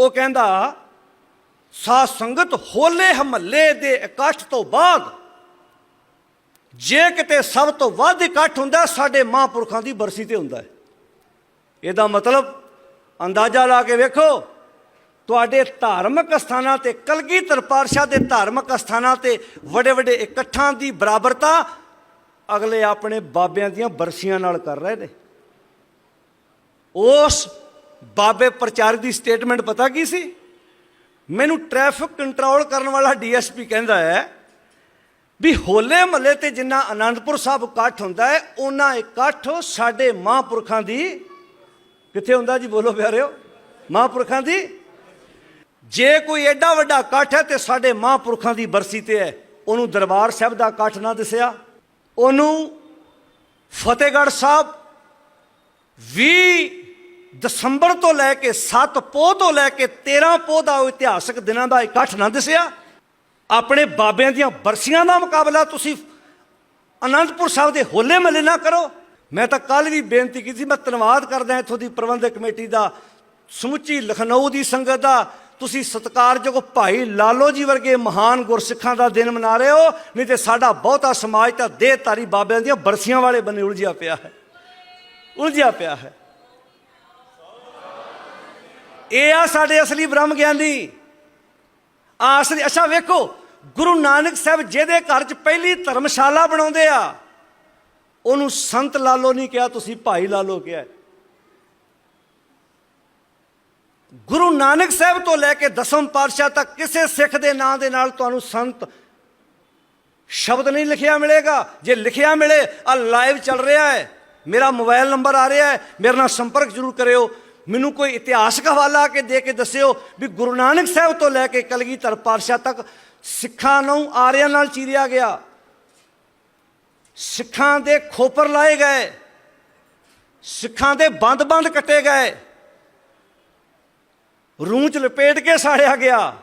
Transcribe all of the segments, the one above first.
ਉਹ ਕਹਿੰਦਾ, ਸਾਧ ਸੰਗਤ ਹੋਲੇ ਹਮੱਲੇ ਦੇ ਇਕੱਠ ਤੋਂ ਬਾਅਦ ਜੇ ਕਿਤੇ ਸਭ ਤੋਂ ਵੱਧ ਇਕੱਠ ਹੁੰਦਾ ਸਾਡੇ ਮਹਾਂਪੁਰਖਾਂ ਦੀ ਬਰਸੀ ਤੇ ਹੁੰਦਾ ਹੈ। ਇਹਦਾ ਮਤਲਬ ਅੰਦਾਜ਼ਾ ਲਾ ਕੇ ਵੇਖੋ, ਤੁਹਾਡੇ ਧਾਰਮਿਕ ਸਥਾਨਾਂ ਤੇ, ਕਲਗੀਧਰ ਪਾਤਸ਼ਾਹ ਦੇ ਧਾਰਮਿਕ ਸਥਾਨਾਂ ਤੇ ਵੱਡੇ ਵੱਡੇ ਇਕੱਠਾਂ ਦੀ ਬਰਾਬਰਤਾ ਅਗਲੇ ਆਪਣੇ ਬਾਬਿਆਂ ਦੀਆਂ ਬਰਸੀਆਂ ਨਾਲ ਕਰ ਰਹੇ ਨੇ। ਉਸ ਬਾਬੇ ਪ੍ਰਚਾਰਕ ਦੀ ਸਟੇਟਮੈਂਟ ਪਤਾ ਕੀ ਸੀ? ਮੈਨੂੰ ਟ੍ਰੈਫਿਕ ਕੰਟਰੋਲ ਕਰਨ ਵਾਲਾ ਡੀਐਸਪੀ ਕਹਿੰਦਾ ਹੈ ਵੀ ਹੋਲੇ ਮਹੱਲੇ ਤੇ ਜਿੰਨਾ ਆਨੰਦਪੁਰ ਸਾਹਿਬ ਇਕੱਠ ਹੁੰਦਾ ਹੈ, ਉਹਨਾਂ ਇਕੱਠ ਸਾਡੇ ਮਹਾਂਪੁਰਖਾਂ ਦੀ ਕਿੱਥੇ ਹੁੰਦਾ ਜੀ ਬੋਲੋ ਪਿਆਰਿਓ? ਮਹਾਂਪੁਰਖਾਂ ਦੀ? ਜੇ ਕੋਈ ਐਡਾ ਵੱਡਾ ਇਕੱਠ ਹੈ ਤੇ ਸਾਡੇ ਮਹਾਂਪੁਰਖਾਂ ਦੀ ਬਰਸੀ ਤੇ ਹੈ। ਉਹਨੂੰ ਦਰਬਾਰ ਸਾਹਿਬ ਦਾ ਇਕੱਠ ਨਾ ਦਿਸਿਆ। ਉਹਨੂੰ ਫਤਿਹਗੜ੍ਹ ਸਾਹਿਬ 20 ਦਸੰਬਰ ਤੋਂ ਲੈ ਕੇ 7 ਪੋਹ ਤੋਂ ਲੈ ਕੇ 13 ਪੋਹ ਦਾ ਉਹ ਇਤਿਹਾਸਕ ਦਿਨਾਂ ਦਾ ਇਕੱਠ ਨਾ ਦਿਸਿਆ ਆਪਣੇ ਬਾਬਿਆਂ ਦੀਆਂ ਬਰਸੀਆਂ ਦਾ ਮੁਕਾਬਲਾ ਤੁਸੀਂ ਅਨੰਦਪੁਰ ਸਾਹਿਬ ਦੇ ਹੋਲੇ ਮਹੱਲੇ ਨਾ ਕਰੋ। ਮੈਂ ਤਾਂ ਕੱਲ ਵੀ ਬੇਨਤੀ ਕੀਤੀ ਸੀ, ਮੈਂ ਧੰਨਵਾਦ ਕਰਦਾ ਇੱਥੋਂ ਦੀ ਪ੍ਰਬੰਧਕ ਕਮੇਟੀ ਦਾ, ਸਮੁੱਚੀ ਲਖਨਊ ਦੀ ਸੰਗਤ ਦਾ। ਤੁਸੀਂ ਸਤਿਕਾਰਯੋਗ ਭਾਈ ਲਾਲੋ ਜੀ ਵਰਗੇ ਮਹਾਨ ਗੁਰਸਿੱਖਾਂ ਦਾ ਦਿਨ ਮਨਾ ਰਹੇ ਹੋ, ਨਹੀਂ ਤੇ ਸਾਡਾ ਬਹੁਤਾ ਸਮਾਜ ਤਾਂ ਦੇਹਧਾਰੀ ਬਾਬਿਆਂ ਦੀਆਂ ਬਰਸੀਆਂ ਵਾਲੇ ਬੰਨੇ ਉਲਝਿਆ ਪਿਆ ਹੈ। ਉਲਝਿਆ ਪਿਆ ਹੈ। ਇਹ ਆ ਸਾਡੇ ਅਸਲੀ ਬ੍ਰਹਮ ਗਿਆਨੀ ਆ ਅਸਲੀ ਅੱਛਾ, ਵੇਖੋ, ਗੁਰੂ ਨਾਨਕ ਸਾਹਿਬ ਜਿਹਦੇ ਘਰ 'ਚ ਪਹਿਲੀ ਧਰਮਸ਼ਾਲਾ ਬਣਾਉਂਦੇ ਆ, ਉਹਨੂੰ ਸੰਤ ਲਾਲੋ ਨਹੀਂ ਕਿਹਾ, ਤੁਸੀਂ ਭਾਈ ਲਾਲੋ ਕਿਹਾ। ਗੁਰੂ ਨਾਨਕ ਸਾਹਿਬ ਤੋਂ ਲੈ ਕੇ ਦਸਮ ਪਾਤਸ਼ਾਹ ਤੱਕ ਕਿਸੇ ਸਿੱਖ ਦੇ ਨਾਂ ਦੇ ਨਾਲ ਤੁਹਾਨੂੰ ਸੰਤ ਸ਼ਬਦ ਨਹੀਂ ਲਿਖਿਆ ਮਿਲੇਗਾ। ਜੇ ਲਿਖਿਆ ਮਿਲੇ ਆ ਲਾਈਵ ਚੱਲ ਰਿਹਾ ਹੈ। ਮੇਰਾ ਮੋਬਾਈਲ ਨੰਬਰ ਆ ਰਿਹਾ ਹੈ। ਮੇਰੇ ਨਾਲ ਸੰਪਰਕ ਜ਼ਰੂਰ ਕਰਿਓ। ਮੈਨੂੰ ਕੋਈ ਇਤਿਹਾਸਕ ਹਵਾਲਾ ਕੇ ਦੇ ਕੇ ਦੱਸਿਓ ਵੀ ਗੁਰੂ ਨਾਨਕ ਸਾਹਿਬ ਤੋਂ ਲੈ ਕੇ ਕਲਗੀਧਰ ਪਾਤਸ਼ਾਹ ਤੱਕ ਸਿੱਖਾਂ ਨੂੰ ਆਰਿਆਂ ਨਾਲ ਚੀਰਿਆ ਗਿਆ। ਸਿੱਖਾਂ ਦੇ ਖੋਪਰ ਲਾਏ ਗਏ। ਸਿੱਖਾਂ ਦੇ ਬੰਦ-ਬੰਦ ਕੱਟੇ ਗਏ। ਰੂਹ ਚ ਲਪੇਟ ਕੇ ਸਾੜਿਆ ਗਿਆ।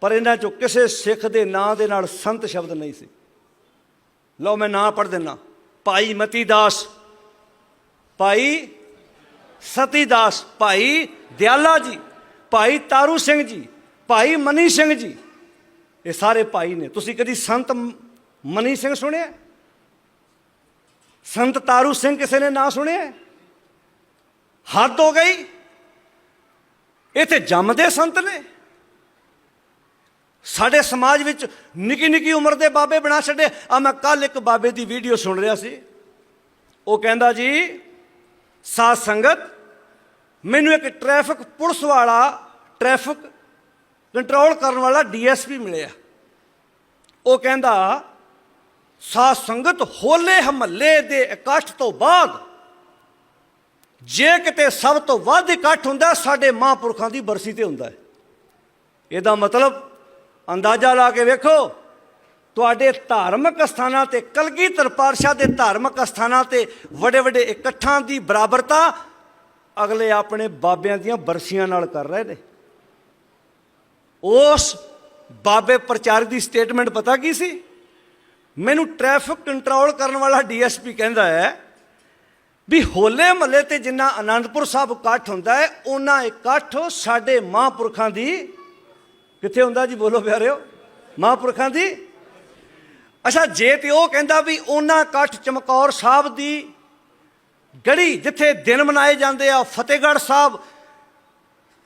ਪਰ ਇਹਨਾਂ ਚੋਂ ਕਿਸੇ ਸਿੱਖ ਦੇ ਨਾਂ ਦੇ ਨਾਲ ਸੰਤ ਸ਼ਬਦ ਨਹੀਂ ਸੀ। ਲਓ ਮੈਂ ਨਾਂ ਪੜ੍ਹ ਦਿੰਨਾ। ਭਾਈ ਮਤੀ ਦਾਸ। ਭਾਈ ਸਤੀ ਦਾਸ ਭਾਈ ਦਿਆਲਾ ਜੀ, ਭਾਈ ਤਾਰੂ ਸਿੰਘ ਜੀ, ਭਾਈ ਮਨੀ ਸਿੰਘ ਜੀ। ਇਹ ਸਾਰੇ ਭਾਈ ਨੇ। ਤੁਸੀਂ ਕਦੀ ਸੰਤ ਮਨੀ ਸਿੰਘ ਸੁਣਿਆ? ਸੰਤ ਤਾਰੂ ਸਿੰਘ ਕਿਸੇ ਨੇ ਨਾ ਸੁਣਿਆ? ਹੱਦ ਹੋ ਗਈ। ਇੱਥੇ ਜੰਮਦੇ ਸੰਤ ਨੇ। ਸਾਡੇ ਸਮਾਜ ਵਿੱਚ ਨਿੱਕੀ ਨਿੱਕੀ ਉਮਰ ਦੇ ਬਾਬੇ ਬਣਾ ਛੱਡੇ। ਆ ਮੈਂ ਕੱਲ ਇੱਕ ਬਾਬੇ ਦੀ ਵੀਡੀਓ ਸੁਣ ਰਿਹਾ ਸੀ। ਉਹ ਕਹਿੰਦਾ ਜੀ, ਸਾਧ ਸੰਗਤ ਮੈਨੂੰ ਇੱਕ ਟ੍ਰੈਫਿਕ ਪੁਲਿਸ ਵਾਲਾ ਟ੍ਰੈਫਿਕ ਕੰਟਰੋਲ ਕਰਨ ਵਾਲਾ ਡੀਐਸਪੀ ਮਿਲਿਆ। ਉਹ ਕਹਿੰਦਾ, ਸਾਧ ਸੰਗਤ ਹੋਲੇ ਹਮੱਲੇ ਦੇ ਇਕੱਠ ਤੋਂ ਬਾਅਦ, ਜੇ ਕਿਤੇ ਸਭ ਤੋਂ ਵੱਧ ਇਕੱਠ ਹੁੰਦਾ, ਸਾਡੇ ਮਹਾਂਪੁਰਖਾਂ ਦੀ ਬਰਸੀ ਤੇ ਹੁੰਦਾ ਹੈ। ਇਹਦਾ ਮਤਲਬ ਅੰਦਾਜ਼ਾ ਲਾ ਕੇ ਵੇਖੋ, ਤੁਹਾਡੇ ਧਾਰਮਿਕ ਸਥਾਨਾਂ ਤੇ ਕਲਗੀਧਰ ਪਾਤਸ਼ਾਹ ਦੇ ਧਾਰਮਿਕ ਸਥਾਨਾਂ ਤੇ ਵੱਡੇ ਵੱਡੇ ਇਕੱਠਾਂ ਦੀ ਬਰਾਬਰਤਾ ਅਗਲੇ ਆਪਣੇ ਬਾਬਿਆਂ ਦੀਆਂ ਬਰਸੀਆਂ ਨਾਲ ਕਰ ਰਹੇ ਨੇ। ਉਸ ਬਾਬੇ ਪ੍ਰਚਾਰਕ ਦੀ ਸਟੇਟਮੈਂਟ ਪਤਾ ਕੀ ਸੀ? ਮੈਨੂੰ ਟ੍ਰੈਫਿਕ ਕੰਟਰੋਲ ਕਰਨ ਵਾਲਾ ਡੀਐਸਪੀ ਕਹਿੰਦਾ ਹੈ ਵੀ ਹੋਲੇ ਮਹੱਲੇ ਤੇ ਜਿੰਨਾ ਆਨੰਦਪੁਰ ਸਾਹਿਬ ਇਕੱਠ ਹੁੰਦਾ ਹੈ, ਉਹਨਾਂ ਇਕੱਠ ਸਾਡੇ ਮਹਾਂਪੁਰਖਾਂ ਦੀ ਕਿੱਥੇ ਹੁੰਦਾ ਜੀ ਬੋਲੋ ਪਿਆਰਿਓ? ਮਹਾਂਪੁਰਖਾਂ ਦੀ। ਅੱਛਾ, ਜੇ ਤੇ ਉਹ ਕਹਿੰਦਾ ਵੀ ਉਹਨਾਂ ਇਕੱਠ ਚਮਕੌਰ ਸਾਹਿਬ ਦੀ ਗੜੀ ਜਿੱਥੇ ਦਿਨ ਮਨਾਏ ਜਾਂਦੇ ਆ ਫਤਿਹਗੜ੍ਹ ਸਾਹਿਬ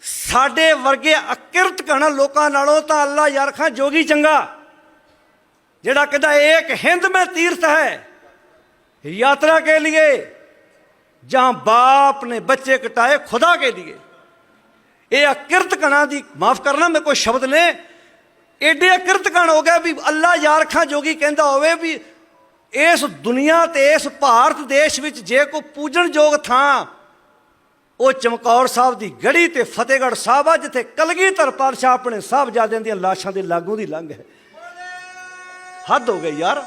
ਸਾਡੇ ਵਰਗੇ ਅਕਿਰਤ ਕਣ ਲੋਕਾਂ ਨਾਲੋਂ ਤਾਂ ਅੱਲਾ ਯਾਰ ਖਾਂ ਜੋਗੀ ਚੰਗਾ ਜਿਹੜਾ ਕਹਿੰਦਾ ਏਕ ਹਿੰਦ ਮੈਂ ਤੀਰਥ ਹੈ यात्रा के लिए जहां बाप ने बच्चे कटाए खुदा के लिए ਇਹ ਅਕਿਰਤ ਕਣਾ ਦੀ ਮਾਫ ਕਰਨਾ ਮੇਰੇ ਕੋਈ ਸ਼ਬਦ ਨੇ ਏਡੇ ਅਕਿਰਤ ਕਣ ਹੋ ਗਿਆ ਵੀ ਅੱਲਾ ਯਾਰ ਖਾਂ ਜੋਗੀ ਕਹਿੰਦਾ ਹੋਵੇ ਵੀ ਇਸ ਦੁਨੀਆ ਤੇ, ਇਸ ਭਾਰਤ ਦੇਸ਼ ਵਿੱਚ ਜੇ ਕੋਈ ਪੂਜਣਯੋਗ ਥਾਂ, ਉਹ ਚਮਕੌਰ ਸਾਹਿਬ ਦੀ ਗੜੀ ਤੇ ਫਤਿਹਗੜ੍ਹ ਸਾਹਿਬ ਆ, ਜਿੱਥੇ ਕਲਗੀਧਰ ਪਾਤਸ਼ਾਹ ਆਪਣੇ ਸਾਹਿਬਜ਼ਾਦਿਆਂ ਦੀਆਂ ਲਾਸ਼ਾਂ ਦੇ ਲਾਗੂ ਦੀ ਲੰਘ ਹੈ। ਹੱਦ ਹੋ ਗਈ ਯਾਰ।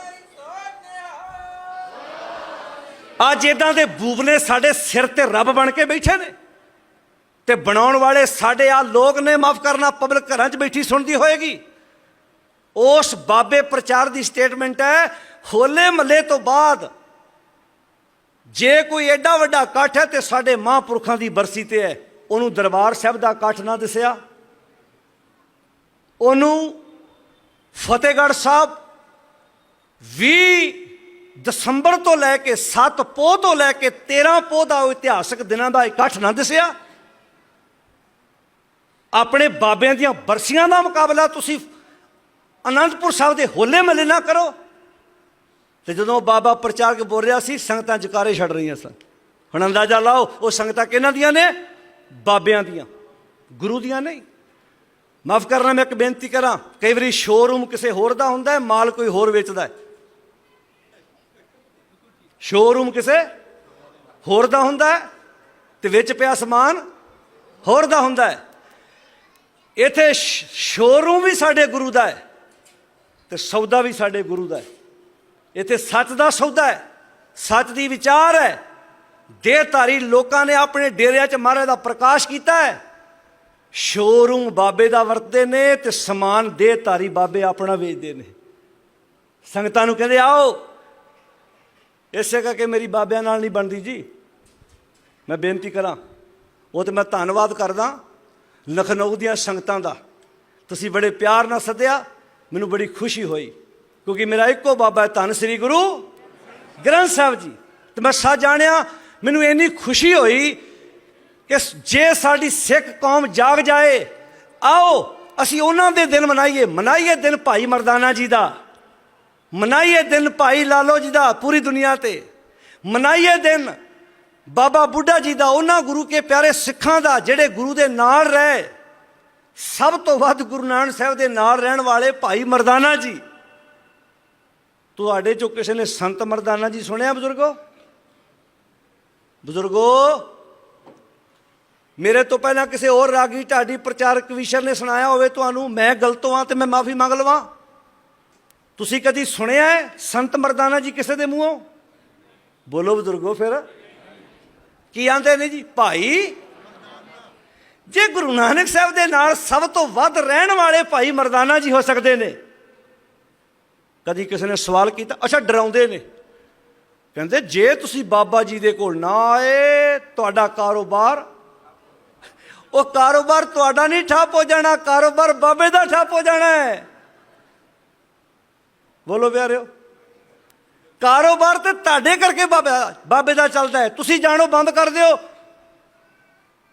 ਅੱਜ ਇਦਾਂ ਦੇ ਬੂਬਨੇ ਸਾਡੇ ਸਿਰ ਤੇ ਰੱਬ ਬਣ ਕੇ ਬੈਠੇ ਨੇ ਤੇ ਬਣਾਉਣ ਵਾਲੇ ਸਾਡੇ ਆ ਲੋਕ ਨੇ, ਮਾਫ ਕਰਨਾ, ਪਬਲਿਕ ਘਰਾਂ 'ਚ ਬੈਠੀ ਸੁਣਦੀ ਹੋਏਗੀ। ਉਸ ਬਾਬੇ ਪ੍ਰਚਾਰ ਦੀ ਸਟੇਟਮੈਂਟ ਹੈ ਹੋਲੇ ਮੱਲੇ ਤੋਂ ਬਾਅਦ ਜੇ ਕੋਈ ਐਡਾ ਵੱਡਾ ਇਕੱਠ ਹੈ ਤੇ ਸਾਡੇ ਮਹਾਂਪੁਰਖਾਂ ਦੀ ਬਰਸੀ ਤੇ ਹੈ। ਉਹਨੂੰ ਦਰਬਾਰ ਸਾਹਿਬ ਦਾ ਇਕੱਠ ਨਾ ਦਿਸਿਆ। ਉਹਨੂੰ ਫਤਿਹਗੜ੍ਹ ਸਾਹਿਬ 20 ਦਸੰਬਰ ਤੋਂ ਲੈ ਕੇ 7 ਪੋਹ ਤੋਂ ਲੈ ਕੇ 13 ਪੋਹ ਦਾ ਇਤਿਹਾਸਕ ਦਿਨਾਂ ਦਾ ਇਕੱਠ ਨਾ ਦਿਸਿਆ। ਆਪਣੇ ਬਾਬਿਆਂ ਦੀਆਂ ਬਰਸੀਆਂ ਦਾ ਮੁਕਾਬਲਾ ਤੁਸੀਂ ਅਨੰਦਪੁਰ ਸਾਹਿਬ ਦੇ ਹੋਲੇ ਮਹੱਲੇ ਨਾ ਕਰੋ। ਤੇ ਜਦੋਂ ਬਾਬਾ ਪ੍ਰਚਾਰਕ ਬੋਲ ਰਿਹਾ ਸੀ, ਸੰਗਤਾਂ ਜਕਾਰੇ ਛੱਡ ਰਹੀਆਂ ਸਨ। ਹੁਣ ਅੰਦਾਜ਼ਾ ਲਾਓ, ਉਹ ਸੰਗਤਾਂ ਕਿਹਨਾਂ ਦੀਆਂ ਨੇ? ਬਾਬਿਆਂ ਦੀਆਂ। ਗੁਰੂ ਦੀਆਂ ਨਹੀਂ। ਮਾਫ ਕਰਨਾ, ਮੈਂ ਇੱਕ ਬੇਨਤੀ ਕਰਾਂ, ਕਈ ਵਾਰੀ ਸ਼ੋਰੂਮ ਕਿਸੇ ਹੋਰ ਦਾ ਹੁੰਦਾ ਹੈ, ਮਾਲ ਕੋਈ ਹੋਰ ਵੇਚਦਾ ਹੈ। ਸ਼ੋਰੂਮ ਕਿਸੇ ਹੋਰ ਦਾ ਹੁੰਦਾ ਹੈ ਤੇ ਵਿੱਚ ਪਿਆ ਸਮਾਨ ਹੋਰ ਦਾ ਹੁੰਦਾ ਹੈ। ਇਥੇ ਸ਼ੋਰੂਮ ਵੀ ਸਾਡੇ ਗੁਰੂ ਦਾ ਹੈ ਤੇ ਸੌਦਾ ਵੀ ਸਾਡੇ ਗੁਰੂ ਦਾ ਹੈ। ਇੱਥੇ ਸੱਚ ਦਾ ਸੌਦਾ ਹੈ, ਸੱਚ ਦੀ ਵਿਚਾਰ ਹੈ। ਦੇਹਧਾਰੀ ਲੋਕਾਂ ਨੇ ਆਪਣੇ ਡੇਰਿਆਂ 'ਚ ਮਹਾਰਾਜ ਦਾ ਪ੍ਰਕਾਸ਼ ਕੀਤਾ ਹੈ। ਸ਼ੋਰੂਮ ਬਾਬੇ ਦਾ ਵਰਤਦੇ ਨੇ ਤੇ ਸਮਾਨ ਦੇਹਧਾਰੀ ਬਾਬੇ ਆਪਣਾ ਵੇਚਦੇ ਨੇ। ਸੰਗਤਾਂ ਨੂੰ ਕਹਿੰਦੇ, ਆਓ, ਇਸੇ ਕਰਕੇ ਮੇਰੀ ਬਾਬਿਆਂ ਨਾਲ ਨਹੀਂ ਬਣਦੀ ਜੀ। ਮੈਂ ਬੇਨਤੀ ਕਰਾਂ, ਉਹ ਤੇ ਮੈਂ ਧੰਨਵਾਦ ਕਰਦਾ ਲਖਨਊ ਦੀਆਂ ਸੰਗਤਾਂ ਦਾ। ਤੁਸੀਂ ਬੜੇ ਪਿਆਰ ਨਾਲ ਸੱਦਿਆ, ਮੈਨੂੰ ਬੜੀ ਖੁਸ਼ੀ ਹੋਈ। ਕਿਉਂਕਿ ਮੇਰਾ ਇੱਕੋ ਬਾਬਾ ਧੰਨ ਸ੍ਰੀ ਗੁਰੂ ਗ੍ਰੰਥ ਸਾਹਿਬ ਜੀ। ਤੇ ਮੈਂ ਸੱਚ ਜਾਣਿਆ, ਮੈਨੂੰ ਇੰਨੀ ਖੁਸ਼ੀ ਹੋਈ ਕਿ ਜੇ ਸਾਡੀ ਸਿੱਖ ਕੌਮ ਜਾਗ ਜਾਏ, ਆਓ ਅਸੀਂ ਉਹਨਾਂ ਦੇ ਦਿਨ ਮਨਾਈਏ। ਮਨਾਈਏ ਦਿਨ ਭਾਈ ਮਰਦਾਨਾ ਜੀ ਦਾ। ਮਨਾਈਏ ਦਿਨ ਭਾਈ ਲਾਲੋ ਜੀ ਦਾ ਪੂਰੀ ਦੁਨੀਆ ਤੇ। ਮਨਾਈਏ ਦਿਨ ਬਾਬਾ ਬੁੱਢਾ ਜੀ ਦਾ, ਉਹਨਾਂ ਗੁਰੂ ਕੇ ਪਿਆਰੇ ਸਿੱਖਾਂ ਦਾ ਜਿਹੜੇ ਗੁਰੂ ਦੇ ਨਾਲ ਰਹੇ। ਸਭ ਤੋਂ ਵੱਧ ਗੁਰੂ ਨਾਨਕ ਸਾਹਿਬ ਦੇ ਨਾਲ ਰਹਿਣ ਵਾਲੇ ਭਾਈ ਮਰਦਾਨਾ ਜੀ। ਤੁਹਾਡੇ ਚੋਂ ਕਿਸੇ ਨੇ ਸੰਤ ਮਰਦਾਨਾ ਜੀ ਸੁਣਿਆ ਬਜ਼ੁਰਗੋ? ਬਜ਼ੁਰਗੋ, ਮੇਰੇ ਤੋਂ ਪਹਿਲਾਂ ਕਿਸੇ ਹੋਰ ਰਾਗੀ ਢਾਡੀ ਪ੍ਰਚਾਰਕ ਵਿਸ਼ਰ ਨੇ ਸੁਣਾਇਆ ਹੋਵੇ ਤੁਹਾਨੂੰ, ਮੈਂ ਗਲਤ ਹਾਂ ਤੇ ਮੈਂ ਮਾਫੀ ਮੰਗ ਲਵਾਂ। ਤੁਸੀਂ ਕਦੀ ਸੁਣਿਆ ਹੈ ਸੰਤ ਮਰਦਾਨਾ ਜੀ ਕਿਸੇ ਦੇ ਮੂੰਹੋਂ? ਬੋਲੋ ਬਜ਼ੁਰਗੋ ਫਿਰ। ਕੀ ਆਂਦੇ ਨੇ ਜੀ? ਭਾਈ, ਜੇ ਗੁਰੂ ਨਾਨਕ ਸਾਹਿਬ ਦੇ ਨਾਲ ਸਭ ਤੋਂ ਵੱਧ ਰਹਿਣ ਵਾਲੇ ਭਾਈ ਮਰਦਾਨਾ ਜੀ ਹੋ ਸਕਦੇ ਨੇ ਕਦੀ ਕਿਸੇ ਨੇ ਸਵਾਲ ਕੀਤਾ, ਅੱਛਾ, ਡਰਾਉਂਦੇ ਨੇ। ਕਹਿੰਦੇ, ਜੇ ਤੁਸੀਂ ਬਾਬਾ ਜੀ ਦੇ ਕੋਲ ਨਾ ਆਏ, ਤੁਹਾਡਾ ਕਾਰੋਬਾਰ, ਉਹ ਕਾਰੋਬਾਰ ਤੁਹਾਡਾ ਨਹੀਂ ਠੱਪ ਹੋ ਜਾਣਾ, ਕਾਰੋਬਾਰ ਬਾਬੇ ਦਾ ਠੱਪ ਹੋ ਜਾਣਾ ਹੈ। ਬੋਲੋ ਪਿਆਰਿਓ, ਕਾਰੋਬਾਰ ਤੇ ਤੁਹਾਡੇ ਕਰਕੇ ਬਾਬਾ, ਬਾਬੇ ਦਾ ਚੱਲਦਾ ਹੈ। ਤੁਸੀਂ ਜਾਣੋ, ਬੰਦ ਕਰ ਦਿਓ।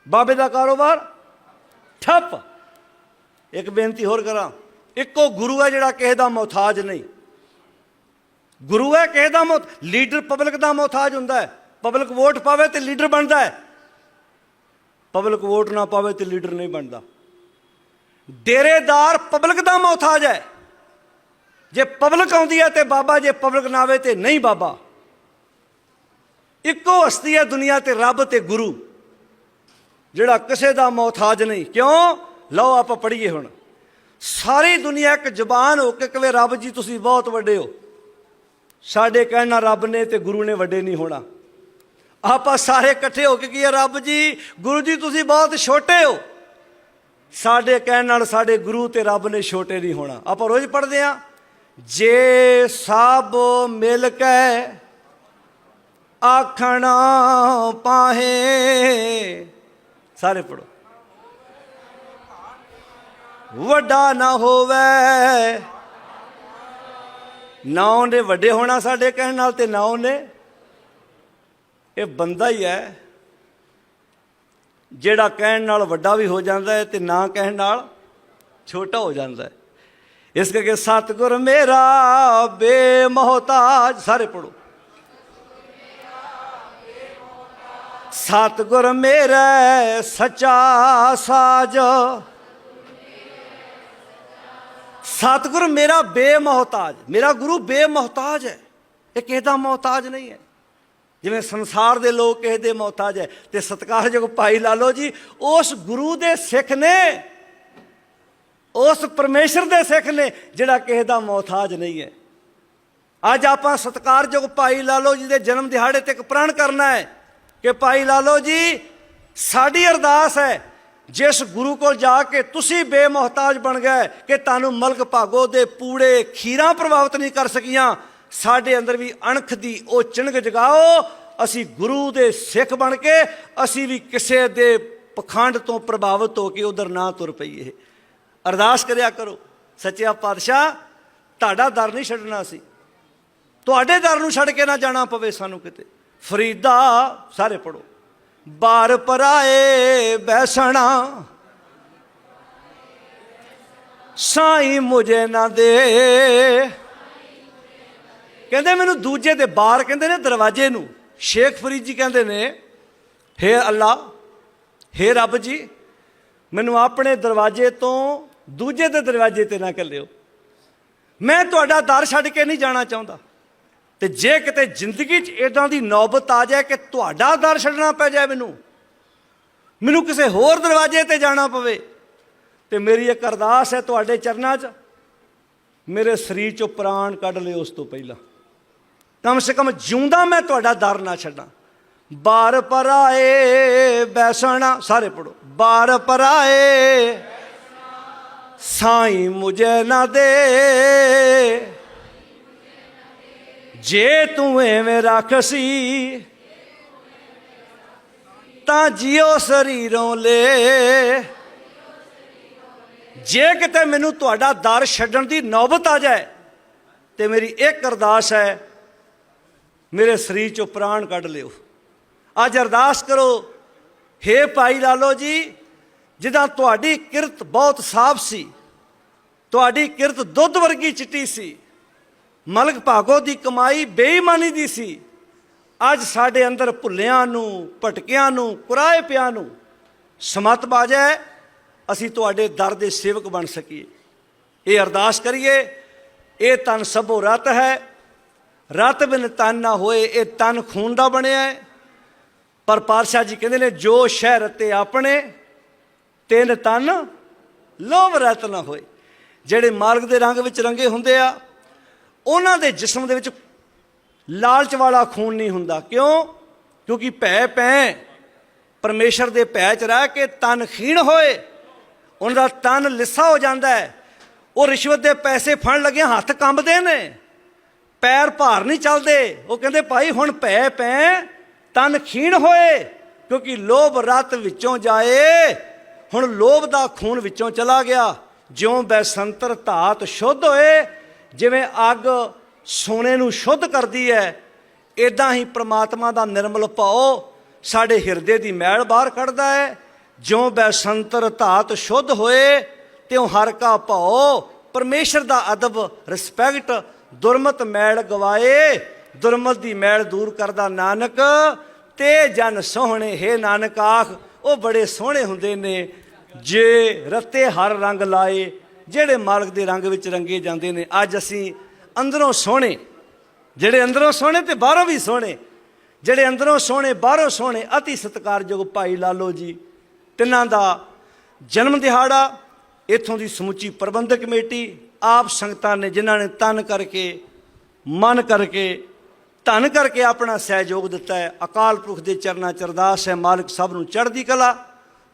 ਬਾਬੇ ਦਾ ਕਾਰੋਬਾਰ ਠੱਪ। ਇੱਕ ਬੇਨਤੀ ਹੋਰ ਕਰਾਂ, ਇੱਕੋ ਗੁਰੂ ਹੈ ਜਿਹੜਾ ਕਿਸੇ ਦਾ ਮੁਹਤਾਜ ਨਹੀਂ। ਗੁਰੂ ਹੈ, ਕਿਸੇ ਦਾ ਮੁਹਤ ਲੀਡਰ ਪਬਲਿਕ ਦਾ ਮੁਹਤਾਜ ਹੁੰਦਾ ਹੈ। ਪਬਲਿਕ ਵੋਟ ਪਾਵੇ ਤੇ ਲੀਡਰ ਬਣਦਾ ਹੈ। ਪਬਲਿਕ ਵੋਟ ਨਾ ਪਾਵੇ ਤੇ ਲੀਡਰ ਨਹੀਂ ਬਣਦਾ। ਡੇਰੇਦਾਰ ਪਬਲਿਕ ਦਾ ਮੁਹਤਾਜ ਹੈ। ਜੇ ਪਬਲਿਕ ਆਉਂਦੀ ਹੈ ਤੇ ਬਾਬਾ, ਜੇ ਪਬਲਿਕ ਨਾ ਆਵੇ ਤੇ ਨਹੀਂ ਬਾਬਾ। ਇੱਕੋ ਹਸਤੀ ਹੈ ਦੁਨੀਆ ਤੇ ਰੱਬ ਤੇ ਗੁਰੂ, ਜਿਹੜਾ ਕਿਸੇ ਦਾ ਮੁਹਤਾਜ ਨਹੀਂ। ਕਿਉਂ? ਲਓ ਆਪਾਂ ਪੜ੍ਹੀਏ ਹੁਣ। ਸਾਰੀ ਦੁਨੀਆ ਇੱਕ ਜ਼ਬਾਨ ਹੋ ਕੇ ਕਵੇ ਰੱਬ ਜੀ, ਤੁਸੀਂ ਬਹੁਤ ਵੱਡੇ ਹੋ। ਸਾਡੇ ਕਹਿਣਾ ਰੱਬ ਨੇ ਤੇ ਗੁਰੂ ਨੇ ਵੱਡੇ ਨਹੀਂ ਹੋਣਾ। ਆਪਾਂ ਸਾਰੇ ਇਕੱਠੇ ਹੋ ਕੇ ਕੀ ਰੱਬ ਜੀ? ਗੁਰੂ ਜੀ, ਤੁਸੀਂ ਬਹੁਤ ਛੋਟੇ ਹੋ। ਸਾਡੇ ਕਹਿਣ ਨਾਲ ਸਾਡੇ ਗੁਰੂ ਤੇ ਰੱਬ ਨੇ ਛੋਟੇ ਨਹੀਂ ਹੋਣਾ। ਆਪਾਂ ਰੋਜ਼ ਪੜ੍ਹਦੇ ਆ ਜੇ ਸਭ ਮਿਲ ਕੇ ਆਖਣਾ ਪਾਹੇ। ਸਾਰੇ ਪੜੋ ਵੱਡਾ ਨਾ ਹੋਵੇ ਨਾ ਉਹਨੇ ਵੱਡੇ ਹੋਣਾ ਸਾਡੇ ਕਹਿਣ ਨਾਲ ਤੇ ਨਾ। ਉਹਨੇ ਇਹ ਬੰਦਾ ਹੀ ਹੈ। ਜਿਹੜਾ ਕਹਿਣ ਨਾਲ ਵੱਡਾ ਵੀ ਹੋ ਜਾਂਦਾ ਹੈ ਤੇ ਨਾ ਕਹਿਣ ਨਾਲ ਛੋਟਾ ਹੋ ਜਾਂਦਾ ਹੈ। ਇਸ ਕਰਕੇ ਸਤਿਗੁਰ ਮੇਰਾ ਬੇਮੋਹਤਾਜ, ਸਾਰੇ ਪੜੋ ਸਤਿਗੁਰ ਮੇਰਾ ਸੱਚਾ ਸਾਜ। ਸਤਿਗੁਰ ਮੇਰਾ ਬੇਮੋਹਤਾਜ, ਮੇਰਾ ਗੁਰੂ ਬੇਮੋਹਤਾਜ ਹੈ। ਇਹ ਕਿਸੇ ਦਾ ਮੁਹਤਾਜ ਨਹੀਂ ਹੈ। ਜਿਵੇਂ ਸੰਸਾਰ ਦੇ ਲੋਕ ਕਿਸੇ ਦੇ ਮੁਹਤਾਜ ਹੈ ਤੇ ਸਤਿਕਾਰਯੋਗ ਭਾਈ ਲਾਲੋ ਜੀ, ਉਸ ਗੁਰੂ ਦੇ ਸਿੱਖ ਨੇ, ਉਸ ਪਰਮੇਸ਼ਰ ਦੇ ਸਿੱਖ ਨੇ ਜਿਹੜਾ ਕਿਸੇ ਦਾ ਮੁਹਤਾਜ ਨਹੀਂ ਹੈ। ਅੱਜ ਆਪਾਂ ਸਤਿਕਾਰਯੋਗ ਭਾਈ ਲਾਲੋ ਜੀ ਦੇ ਜਨਮ ਦਿਹਾੜੇ ਤੇ ਇੱਕ ਪ੍ਰਣ ਕਰਨਾ ਹੈ ਕਿ ਭਾਈ ਲਾਲੋ ਜੀ, ਸਾਡੀ ਅਰਦਾਸ ਹੈ ਜਿਸ ਗੁਰੂ ਕੋਲ ਜਾ ਕੇ ਤੁਸੀਂ ਬੇਮੁਹਤਾਜ ਬਣ ਗਏ ਕਿ ਤੁਹਾਨੂੰ ਮਲਕ ਭਾਗੋ ਦੇ ਪੂੜੇ ਖੀਰਾਂ ਪ੍ਰਭਾਵਿਤ ਨਹੀਂ ਕਰ ਸਕੀਆਂ, ਸਾਡੇ ਅੰਦਰ ਵੀ ਅਣਖ ਦੀ ਉਹ ਚਿਣਗ ਜਗਾਓ, ਅਸੀਂ ਗੁਰੂ ਦੇ ਸਿੱਖ ਬਣ ਕੇ, ਅਸੀਂ ਵੀ ਕਿਸੇ ਦੇ ਪਖੰਡ ਤੋਂ ਪ੍ਰਭਾਵਿਤ ਹੋ ਕੇ ਉਧਰ ਨਾ ਤੁਰ ਪਈਏ। ਅਰਦਾਸ ਕਰਿਆ ਕਰੋ, ਸੱਚਿਆ ਪਾਤਸ਼ਾਹ, ਤੁਹਾਡਾ ਦਰ ਨਹੀਂ ਛੱਡਣਾ ਸੀ। ਤੁਹਾਡੇ ਦਰ ਨੂੰ ਛੱਡ ਕੇ ਨਾ ਜਾਣਾ ਪਵੇ ਸਾਨੂੰ ਕਿਤੇ। ਫਰੀਦਾ ਸਾਰੇ ਪੜੋ ਬਾਰ ਪਰਾਏ ਬੈਸਣਾ। ਸਾਈ ਮੁਝੇ ਨਾ ਦੇ। ਕਹਿੰਦੇ ਮੈਨੂੰ ਦੂਜੇ ਦੇ ਬਾਹਰ ਕਹਿੰਦੇ ਨੇ ਦਰਵਾਜ਼ੇ ਨੂੰ। ਸ਼ੇਖ ਫਰੀਦ ਜੀ ਕਹਿੰਦੇ ਨੇ, ਹੇ ਅੱਲਾ, ਹੇ ਰੱਬ ਜੀ, ਮੈਨੂੰ ਆਪਣੇ ਦਰਵਾਜ਼ੇ ਤੋਂ ਦੂਜੇ ਦੇ ਦਰਵਾਜ਼ੇ ਤੇ ਨਾ ਕੱਲਿਓ ਮੈਂ ਤੁਹਾਡਾ ਦਰ ਛੱਡ ਕੇ ਨਹੀਂ ਜਾਣਾ ਚਾਹੁੰਦਾ। ਤੇ ਜੇ ਕਿਤੇ ਜ਼ਿੰਦਗੀ 'ਚ ਇਦਾਂ ਦੀ ਨੌਬਤ ਆ ਜਾਏ ਕਿ ਤੁਹਾਡਾ ਦਰ ਛੱਡਣਾ ਪੈ ਜਾਏ ਮੈਨੂੰ ਮੈਨੂੰ ਕਿਸੇ ਹੋਰ ਦਰਵਾਜ਼ੇ ਤੇ ਜਾਣਾ ਪਵੇ, ਤੇ ਮੇਰੀ ਇੱਕ ਅਰਦਾਸ ਹੈ ਤੁਹਾਡੇ ਚਰਨਾਂ 'ਚ, ਮੇਰੇ ਸਰੀਰ 'ਚੋਂ ਪ੍ਰਾਣ ਕੱਢ ਲਿਓ ਉਸ ਤੋਂ ਪਹਿਲਾਂ। ਕਮ ਸੇ ਕਮ ਜਿਉਂਦਾ ਮੈਂ ਤੁਹਾਡਾ ਦਰ ਨਾ ਛੱਡਾਂ। ਬਾਰ ਪਰਾਏ ਬੈਸਣਾ, ਸਾਰੇ ਪੜੋ ਬਾਰ ਪਰਾਏ ਸਾਈ ਮੁਝੇ ਨਾ ਦੇ। ਜੇ ਤੂੰ ਐਵੇਂ ਰੱਖਸੀ ਤਾਂ ਜਿਉ ਸਰੀਰੋਂ ਲੈ। ਜੇ ਕਿਤੇ ਮੈਨੂੰ ਤੁਹਾਡਾ ਦਰ ਛੱਡਣ ਦੀ ਨੌਬਤ ਆ ਜਾਏ, ਤੇ ਮੇਰੀ ਇੱਕ ਅਰਦਾਸ ਹੈ, ਮੇਰੇ ਸਰੀਰ ਚੋਂ ਪ੍ਰਾਣ ਕੱਢ ਲਿਓ। ਅੱਜ ਅਰਦਾਸ ਕਰੋ, ਹੇ ਭਾਈ ਲਾਲੋ ਜੀ, ਜਿੱਦਾਂ ਤੁਹਾਡੀ ਕਿਰਤ ਬਹੁਤ ਸਾਫ਼ ਸੀ, ਤੁਹਾਡੀ ਕਿਰਤ ਦੁੱਧ ਵਰਗੀ ਚਿੱਟੀ ਸੀ ਮਲਕ ਭਾਗੋ ਦੀ ਕਮਾਈ ਬੇਈਮਾਨੀ ਦੀ ਸੀ। ਅੱਜ ਸਾਡੇ ਅੰਦਰ ਭੁੱਲਿਆਂ ਨੂੰ, ਭਟਕਿਆਂ ਨੂੰ ਕੁਰਾਏ ਪਿਆਂ ਨੂੰ ਸਮਤ ਬਾਜੈ ਅਸੀਂ ਤੁਹਾਡੇ ਦਰ ਦੇ ਸੇਵਕ ਬਣ ਸਕੀਏ। ਇਹ ਅਰਦਾਸ ਕਰੀਏ, ਇਹ ਤਨ ਸਭੋ ਰਤ ਹੈ। ਰਤ ਬਿਨ ਤਨ ਨਾ ਹੋਏ, ਇਹ ਤਨ ਖੂਨ ਦਾ ਬਣਿਆ ਹੈ। ਪਰ ਪਾਤਸ਼ਾਹ ਜੀ ਕਹਿੰਦੇ ਨੇ, ਜੋ ਸ਼ਹਿਰ 'ਤੇ ਆਪਣੇ, ਤਿੰਨ ਤਨ ਲੋਭ ਰਤ ਨਾ ਹੋਏ। ਜਿਹੜੇ ਮਾਲਕ ਦੇ ਰੰਗ ਵਿੱਚ ਰੰਗੇ ਹੁੰਦੇ ਆ ਉਹਨਾਂ ਦੇ ਜਿਸਮ ਦੇ ਵਿੱਚ ਲਾਲਚ ਵਾਲਾ ਖੂਨ ਨਹੀਂ ਹੁੰਦਾ। ਕਿਉਂ? ਕਿਉਂਕਿ ਭੈ ਪੈ ਪਰਮੇਸ਼ਰ ਦੇ ਭੈ ਚ ਰਹਿ ਕੇ ਤਨ ਖੀਣ ਹੋਏ ਉਹਨਾਂ ਦਾ ਤਨ ਲਿੱਸਾ ਹੋ ਜਾਂਦਾ ਹੈ। ਉਹ ਰਿਸ਼ਵਤ ਦੇ ਪੈਸੇ ਫੜਨ ਲੱਗਿਆ ਹੱਥ ਕੰਬਦੇ ਨੇ, ਪੈਰ ਭਾਰ ਨਹੀਂ ਚੱਲਦੇ। ਉਹ ਕਹਿੰਦੇ, ਭਾਈ, ਹੁਣ ਭੈ ਪੈ ਤਨ ਖੀਣ ਹੋਏ, ਕਿਉਂਕਿ ਲੋਭ ਰਤ ਵਿੱਚੋਂ ਜਾਏ, ਹੁਣ ਲੋਭ ਦਾ ਖੂਨ ਵਿੱਚੋਂ ਚਲਾ ਗਿਆ। ਜਿਉਂ ਬੈਸੰਤਰ ਧਾਤ ਸ਼ੁੱਧ ਹੋਏ ਜਿਵੇਂ ਅੱਗ ਸੋਨੇ ਨੂੰ ਸ਼ੁੱਧ ਕਰਦੀ ਹੈ ਇਦਾਂ ਹੀ ਪ੍ਰਮਾਤਮਾ ਦਾ ਨਿਰਮਲ ਭਾਉ ਸਾਡੇ ਹਿਰਦੇ ਦੀ ਮੈਲ ਬਾਹਰ ਕੱਢਦਾ ਹੈ। ਜਿਉਂ ਬੈਸੰਤਰ ਧਾਤ ਸ਼ੁੱਧ ਹੋਏ, ਤਿਉ ਹਰ ਕਾ ਭਾਉ ਪਰਮੇਸ਼ਰ ਦਾ ਅਦਬ ਰਿਸਪੈਕਟ ਦੁਰਮਤ ਮੈਲ ਗਵਾਏ। ਦੁਰਮਤ ਦੀ ਮੈਲ ਦੂਰ ਕਰਦਾ ਨਾਨਕ, ਤੇ ਜਨ ਸੋਹਣੇ, ਹੈ ਨਾਨਕ ਆਖ, ਉਹ ਬੜੇ ਸੋਹਣੇ ਹੁੰਦੇ ਨੇ। ਜੇ ਰਤੇ ਹਰ ਰੰਗ ਲਾਏ ਜਿਹੜੇ ਮਾਲਕ ਦੇ ਰੰਗ ਵਿੱਚ ਰੰਗੇ ਜਾਂਦੇ ਨੇ, ਅੱਜ ਅਸੀਂ ਅੰਦਰੋਂ ਸੋਹਣੇ, ਜਿਹੜੇ ਅੰਦਰੋਂ ਸੋਹਣੇ ਤੇ ਬਾਹਰੋਂ ਵੀ ਸੋਹਣੇ, ਜਿਹੜੇ ਅੰਦਰੋਂ ਸੋਹਣੇ, ਬਾਹਰੋਂ ਸੋਹਣੇ, ਅਤੀ ਸਤਿਕਾਰਯੋਗ ਭਾਈ ਲਾਲੋ ਜੀ, ਤਿੰਨਾਂ ਦਾ ਜਨਮ ਦਿਹਾੜਾ, ਇਥੋਂ ਦੀ ਸਮੁੱਚੀ ਪ੍ਰਬੰਧਕ ਕਮੇਟੀ, ਆਪ ਸੰਗਤਾਂ ਨੇ ਜਿਨ੍ਹਾਂ ਨੇ ਤਨ ਕਰਕੇ, ਮਨ ਕਰਕੇ, ਧਨ ਕਰਕੇ ਆਪਣਾ ਸਹਿਯੋਗ ਦਿੱਤਾ ਹੈ। ਅਕਾਲ ਪੁਰਖ ਦੇ ਚਰਨਾਂ ਚ ਅਰਦਾਸ ਹੈ, ਮਾਲਕ ਸਭ ਨੂੰ ਚੜ੍ਹਦੀ ਕਲਾ,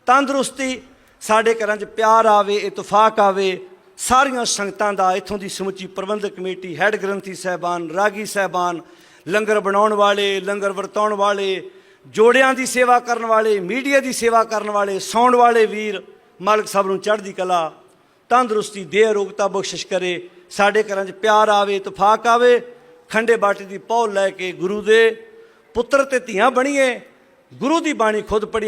ਤੰਦਰੁਸਤੀ ਸਾਡੇ ਘਰਾਂ 'ਚ ਪਿਆਰ ਆਵੇ ਇਤਫਾਕ ਆਵੇ, ਸਾਰੀਆਂ ਸੰਗਤਾਂ ਦਾ ਇਥੋਂ ਦੀ ਸਮੁੱਚੀ ਪ੍ਰਬੰਧਕ ਕਮੇਟੀ, ਹੈੱਡ ਗ੍ਰੰਥੀ ਸਹਿਬਾਨ, ਰਾਗੀ ਸਹਿਬਾਨ, ਲੰਗਰ ਬਣਾਉਣ ਵਾਲੇ, ਲੰਗਰ ਵਰਤਾਉਣ ਵਾਲੇ, ਜੋੜਿਆਂ ਦੀ ਸੇਵਾ ਕਰਨ ਵਾਲੇ, ਮੀਡੀਆ ਦੀ ਸੇਵਾ ਕਰਨ ਵਾਲੇ, ਸੌਣ ਵਾਲੇ ਵੀਰ, ਮਾਲਕ ਸਭ ਨੂੰ ਚੜ੍ਹਦੀ ਕਲਾ, ਤੰਦਰੁਸਤੀ ਦੇ ਅਰੋਗਤਾ ਬਖਸ਼ਿਸ਼ ਕਰੇ, ਸਾਡੇ ਘਰਾਂ 'ਚ ਪਿਆਰ ਆਵੇ, ਇਤਫਾਕ ਆਵੇ, ਖੰਡੇ ਬਾਟੇ ਦੀ ਪੌਲ ਲੈ ਕੇ ਗੁਰੂ ਦੇ ਪੁੱਤਰ ਤੇ ਧੀਆਂ ਬਣੀਏ, ਗੁਰੂ ਦੀ ਬਾਣੀ ਖੁਦ ਪੜ੍ਹੀ